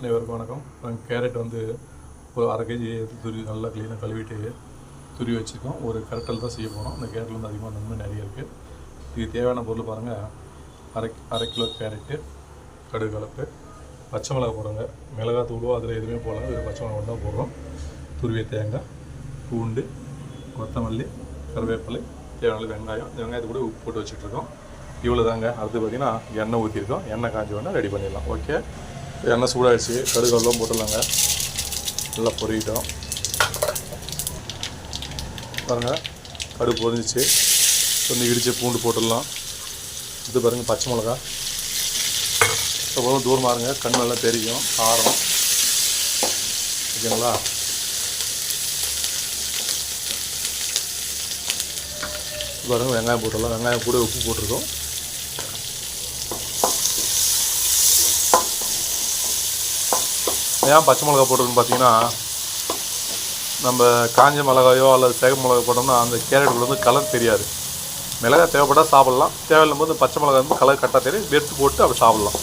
அனைவருக்கும் வணக்கம். நாங்கள் கேரட் வந்து ஒரு அரை கேஜி துரி நல்லா க்ளீனாக கழுவிட்டு துருவி வச்சுருக்கோம். ஒரு கரெக்டில் தான் செய்ய போகிறோம் அந்த கேரட்டில் வந்து அதிகமாக நன்மை நிறைய இருக்குது இதுக்கு தேவையான பொருள் பாருங்கள் அரை அரை கிலோ கேரட்டு கடுகு கலப்பு பச்சை மிளகா போடுங்க மிளகா தூளோ அதில் எதுவுமே போடலாம் இது பச்சை மிளகா தான் போடுறோம். துருவிய தேங்காய் பூண்டு கொத்தமல்லி கருவேப்பிலை தேவையான வெங்காயம். வெங்காயத்தை கூட உப்பு போட்டு வச்சுட்ருக்கோம் இவ்வளோ தாங்க அடுத்து பார்த்தீங்கன்னா எண்ணெய் ஊற்றிருக்கோம் எண்ணெய் காஞ்சி வேணால் ரெடி பண்ணிடலாம். ஓகே எண்ணெய் சூடாகிடுச்சு கடுகெல்லாம் போட்டுடலாங்க. நல்லா பொறிக்கிட்டோம் பாருங்கள் கடுகு பொரிஞ்சிச்சு. கொஞ்சம் இடித்து பூண்டு போட்டுடலாம். இது பாருங்கள் பச்சை மிளகா. அப்புறம் தூரமாக இருங்க. கண் நல்லா தெரியும். காரம். ஓகேங்களா? பாருங்கள் வெங்காயம் போட்டுடலாம். வெங்காயம் கூட உப்பு போட்டிருக்கோம். ஏன் பச்சை மிளகா போட்டிருக்குன்னு பார்த்தீங்கன்னா நம்ம காஞ்ச மிளகாயோ அல்லது சேக மிளகாய் போட்டோம்னா அந்த கேரட்டுக்குள்ள வந்து கலர் தெரியாது. மிளகாய் தேவைப்பட்டால் சாப்பிட்லாம். தேவையில்லும் போது பச்சை மிளகாய் வந்து கலர் கரெக்டாக தெரியும் எடுத்து போட்டு அப்படி சாப்பிட்லாம்.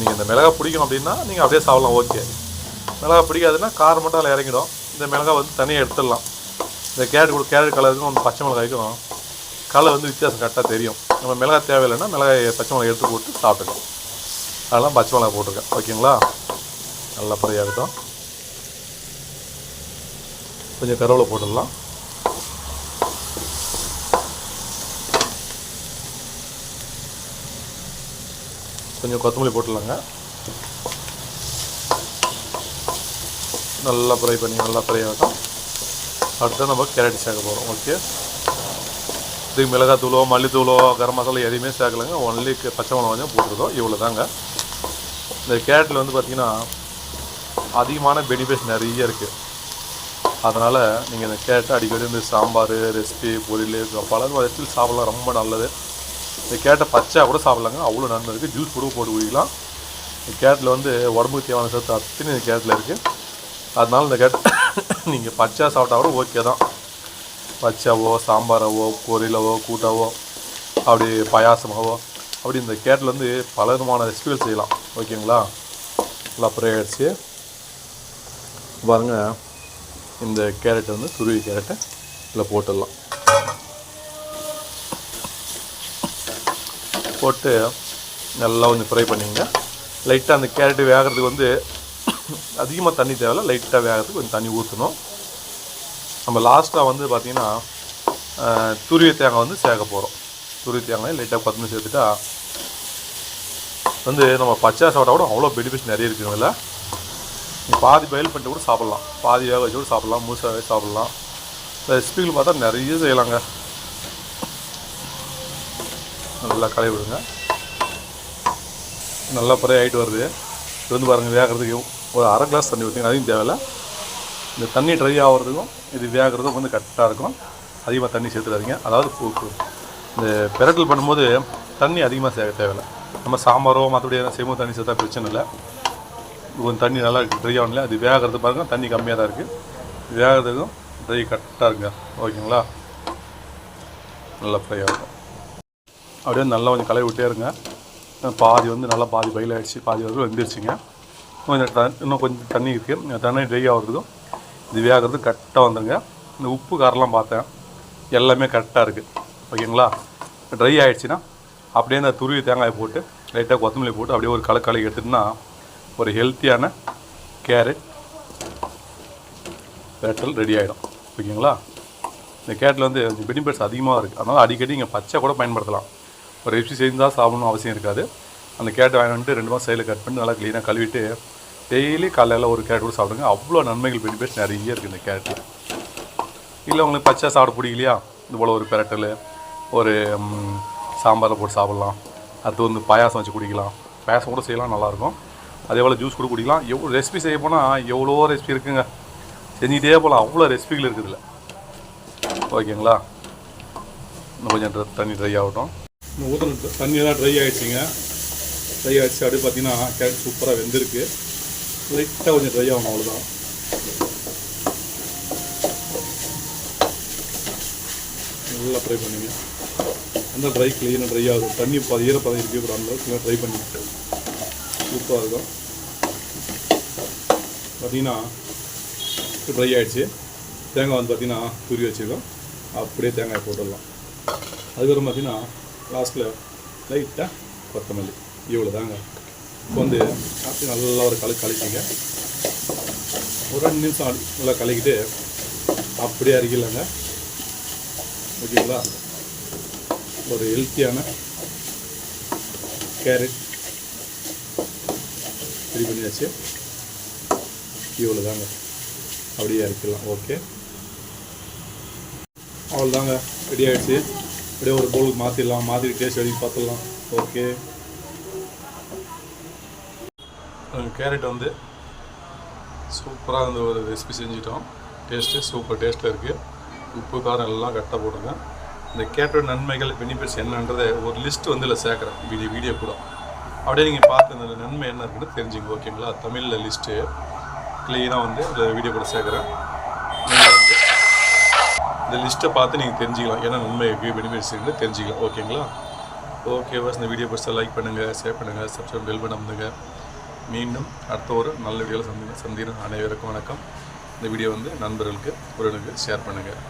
நீங்கள் இந்த மிளகாய் பிடிக்கணும் அப்படின்னா நீங்கள் அப்படியே சாப்பிட்லாம். ஓகே மிளகாய் பிடிக்காதுன்னா காரம் மட்டும் அதில் இறங்கிடும். இந்த மிளகாய் வந்து தனியாக எடுத்துடலாம். இந்த கேரட் கூட கேரட் கலருக்கும் வந்து பச்சை மிளகாய்க்கும் கலர் வந்து வித்தியாசம் கரெக்டாக தெரியும். நம்ம மிளகாய் தேவையில்லைன்னா மிளகாய் பச்சை மிளகாய் எடுத்து போட்டு சாப்பிட்டுக்கலாம். அதெல்லாம் பச்சை மிளகாய் போட்டிருக்கேன். ஓகேங்களா நல்லா ஃப்ரை கொஞ்சம் கருவேப்பிலை போட்டுடலாம். கொஞ்சம் கொத்தமல்லி போட்டுடலாங்க. நல்லா ஃப்ரை பண்ணி நல்லா ஃப்ரை ஆகட்டும். அடுத்து நம்ம கேரட் சேர்க்க போகிறோம் ஓகே இதுக்கு மிளகாத்தூளோ மல்லித்தூளோ கரம் மசாலா எதையுமே சேர்க்கலைங்க. ஒன்லி பச்சை மிளகா கொஞ்சம் போட்டிருக்கோம். இவ்வளோ தாங்க இந்த கேரட்டில் வந்து பார்த்திங்கன்னா அதிகமான பெனிஃபிட்ஸ் நிறைய இருக்குது அதனால் நீங்கள் இந்த கேட்டை அடிக்கடி இந்த சாம்பார் ரெசிபி பொரியல் பல ரெசிபி சாப்பிட்லாம். ரொம்ப நல்லது. இந்த கேட்டை பச்சை கூட சாப்பிட்லாங்க. அவ்வளோ நன்மை இருக்குது ஜூஸ் கூட போட்டு குடிக்கலாம். இந்த கேட்டில் வந்து உடம்புக்கு தேவையான சத்து அத்தனை இந்த கேட்டில் இருக்குது அதனால் இந்த கேட் நீங்கள் பச்சையாக சாப்பிட்டா கூட ஓகே தான். பச்சாவோ சாம்பாராவோ பொரியலவோ கூட்டாவோ அப்படி பாயாசமாவோ அப்படி இந்த கேட்டில் வந்து பல விதமான ரெசிபிகள் செய்யலாம். ஓகேங்களா நல்லா ப்ரே ஆகிடுச்சு பாருங்கள் இந்த கேரட்டை வந்து துருவி கேரட்டை இதில் போட்டுடலாம். போட்டு நல்லா கொஞ்சம் ஃப்ரை பண்ணிங்க லைட்டாக அந்த கேரட்டு வேகிறதுக்கு வந்து அதிகமாக தண்ணி தேவையில்ல லைட்டாக வேகிறதுக்கு கொஞ்சம் தண்ணி ஊற்றணும் நம்ம லாஸ்ட்டாக வந்து பார்த்திங்கன்னா துருவி தேங்காய் வந்து சேர்க்க போகிறோம் துருவி தேங்காய் லைட்டாக பத்து சேர்த்துட்டா வந்து நம்ம பச்சை சாப்பிட்டா கூட அவ்வளோ பெனிஃபிட்ஸ் நிறைய இருக்குங்க இதில். பாதி பயில் பண்ணிட்டு கூட சாப்பிட்லாம். பாதி வேக வச்சு கூட சாப்பிட்லாம். முழுசாகவே சாப்பிட்லாம். ரெசிபிகள் பார்த்தா நிறைய செய்யலாங்க. நல்லா களை விடுங்க. நல்லா ஃப்ரை ஆகிட்டு வருது. இது வந்து பாருங்கள் வேகிறதுக்கு ஒரு அரை கிளாஸ் தண்ணி ஊற்றிங்க அதையும் தேவையில்லை. இந்த தண்ணி ட்ரை ஆகிறதுக்கும் இது வேகிறதுக்கும் வந்து கரெக்டாக இருக்கும். அதிகமாக தண்ணி சேர்த்துடாதீங்க. அதாவது பூக்கு இந்த பெரட்டல் பண்ணும்போது தண்ணி அதிகமாக சேர்க்க தேவையில்லை. நம்ம சாம்பாரோ மற்றபடி எதாவது செய்யும்போது தண்ணி சேர்த்தா பிரச்சனை இல்லை. கொஞ்சம் தண்ணி நல்லா ட்ரை ஆகல அது வேகிறது பாருங்கள் தண்ணி கம்மியாக தான் இருக்குது வேகிறதுக்கும் ட்ரை கரெக்டாக இருக்குங்க. ஓகேங்களா? நல்லா ஃப்ரை ஆகும். அப்படியே நல்லா கொஞ்சம் கலவி விட்டே இருங்க. பாதி வந்து நல்லா பாதி பயில் ஆகிடுச்சு பாதி வந்து வெந்துருச்சுங்க. கொஞ்சம் இன்னும் கொஞ்சம் தண்ணி இருக்குது தண்ணி ட்ரை ஆகிறதுக்கும் இது வேகிறது கரெக்டாக வந்துடுங்க இந்த உப்பு காரெலாம் பார்த்தேன். எல்லாமே கரெக்டாக இருக்குது ஓகேங்களா? ட்ரை ஆகிடுச்சின்னா அப்படியே இந்த துருவி தேங்காய் போட்டு லைட்டாக கொத்தமல்லி போட்டு அப்படியே ஒரு களை கலக்கி எடுத்துட்டுனா ஒரு ஹெல்த்தியான கேரட் பேட்டல் ரெடி ஆகிடும் ஓகேங்களா? இந்த கேரட்டில் வந்து பெனிஃபிட்ஸ் அதிகமாக இருக்குது அதனால் அடிக்கடி இங்கே பச்சை கூட பயன்படுத்தலாம். ஒரு ரெசிபி செஞ்சால் சாப்பிடணும் அவசியம் இருக்காது. அந்த கேரட் வாங்கி வந்துட்டு ரெண்டு மாதம் சைடில் கட் பண்ணி நல்லா க்ளீனாக கழுவிட்டு டெய்லி காலையில் ஒரு கேரட் கூட சாப்பிடுங்க. அவ்வளோ நன்மைகள் பெனிஃபிட்ஸ் நிறைய இருக்குது இந்த கேரட்டில் இல்லை உங்களுக்கு பச்சை சாப்பிட பிடிக்கலையா? இது போல் ஒரு பெரட்டல் ஒரு சாம்பாரில் போட்டு சாப்பிட்லாம். அடுத்து வந்து பாயாசம் வச்சு குடிக்கலாம். பாயாசம் கூட செய்யலாம் நல்லாயிருக்கும் அதே போல் ஜூஸ் கூட குடிக்கலாம். எவ்வளோ ரெசிபி செய்ய போனால் எவ்வளோ ரெசிபி இருக்குங்க. செஞ்சுக்கிட்டே போகலாம் அவ்வளோ ரெசிபிகள் இருக்குது இதில். ஓகேங்களா? இன்னும் கொஞ்சம் தண்ணி ட்ரை ஆகட்டும். இந்த தண்ணி தண்ணியெல்லாம் ட்ரை ஆகிடுச்சிங்க ட்ரை ஆகிடுச்சு அப்படியே பார்த்தீங்கன்னா கேரட் சூப்பராக வெந்திருக்கு. லைட்டாக கொஞ்சம் ட்ரை ஆகணும். அவ்வளோதான் நல்லா ட்ரை பண்ணுங்க. நல்லா ட்ரை க்ளீனாக ட்ரை ஆகும் தண்ணி பாதி ஈரப்பதம் இருக்கக்கூடாது அந்த ட்ரை பண்ணிட்டு சூப்பராக இருக்கும் பார்த்தீங்கன்னா ட்ரை ஆகிடுச்சு தேங்காய் வந்து பார்த்தீங்கன்னா துரி வச்சுருக்கோம். அப்படியே தேங்காய் போட்டுடலாம். அதுக்கப்புறம் பார்த்தீங்கன்னா லாஸ்ட்டில் லைட்டாக கொத்தமல்லி. இவ்வளோ தாங்க இப்போ வந்து அப்படி நல்லா ஒரு கலக்கு கலக்கிங்க. ஒரு ரெண்டு நிமிஷம் நல்லா கலக்கிட்டு அப்படியே அரிக்கலாங்க ஓகேங்களா? ஒரு ஹெல்த்தியான கேரட் ரெடி பண்ணியாச்சு. இவ்வளோ தாங்க அப்படியே அரைக்கலாம் ஓகே அவ்வளோதாங்க ரெடி ஆகிடுச்சு அப்படியே ஒரு பவுலுக்கு மாற்றிடலாம் மாற்றிட்டு டேஸ்ட் எழுதி பார்த்துடலாம். ஓகே கேரட் வந்து சூப்பராக வந்து ஒரு ரெசிபி செஞ்சிட்டோம். டேஸ்ட்டு சூப்பர் டேஸ்ட்டில் இருக்குது உப்பு காரம் எல்லாம் கரெக்டாக போடுங்க இந்த கேரட்டோட நன்மைகள் பெனிஃபிட்ஸ் என்னன்றதை ஒரு லிஸ்ட் வந்து இதில் சேர்க்குறேன். வீடியோ வீடியோ கூட. அப்படியே நீங்கள் பார்த்து இந்த நன்மை என்ன இருக்குன்னு தெரிஞ்சுங்க ஓகேங்களா? தமிழில் லிஸ்ட்டு க்ளீனாக வந்து இந்த வீடியோ கூட சேர்க்குறேன். நீங்கள் வந்து இந்த லிஸ்ட்டை பார்த்து நீங்கள் தெரிஞ்சுக்கலாம். என்ன நன்மை இருக்குது பெனிஃபிட்ஸ் இருக்குன்னு தெரிஞ்சுக்கலாம் ஓகேங்களா? ஓகே பஸ் இந்த வீடியோ பிடிச்சா லைக் பண்ணுங்கள் ஷேர் பண்ணுங்கள் சப்ஸ்கிரைப் பெல் பண்ண பண்ணுங்க மீண்டும் அடுத்த ஒரு நல்ல வீடியோவில் சந்தி சந்திக்கிறேன். அனைவருக்கும் வணக்கம். இந்த வீடியோ வந்து நண்பர்களுக்கு உறவுகளுக்கு ஷேர் பண்ணுங்கள்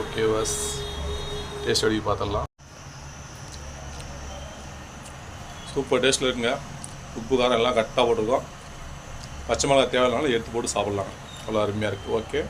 ஓகே வாஸ் டேஸ்ட் வடி பார்த்துடலாம். சூப்பர் டேஸ்ட்டில் இருக்குங்க. உப்பு காரம் எல்லாம் கரெக்டாக போட்டிருக்கோம். பச்சை மிளகா தேவையில்லாமல் எடுத்து போட்டு சாப்பிட்லாம். அவ்வளோ அருமையாக இருக்குது ஓகே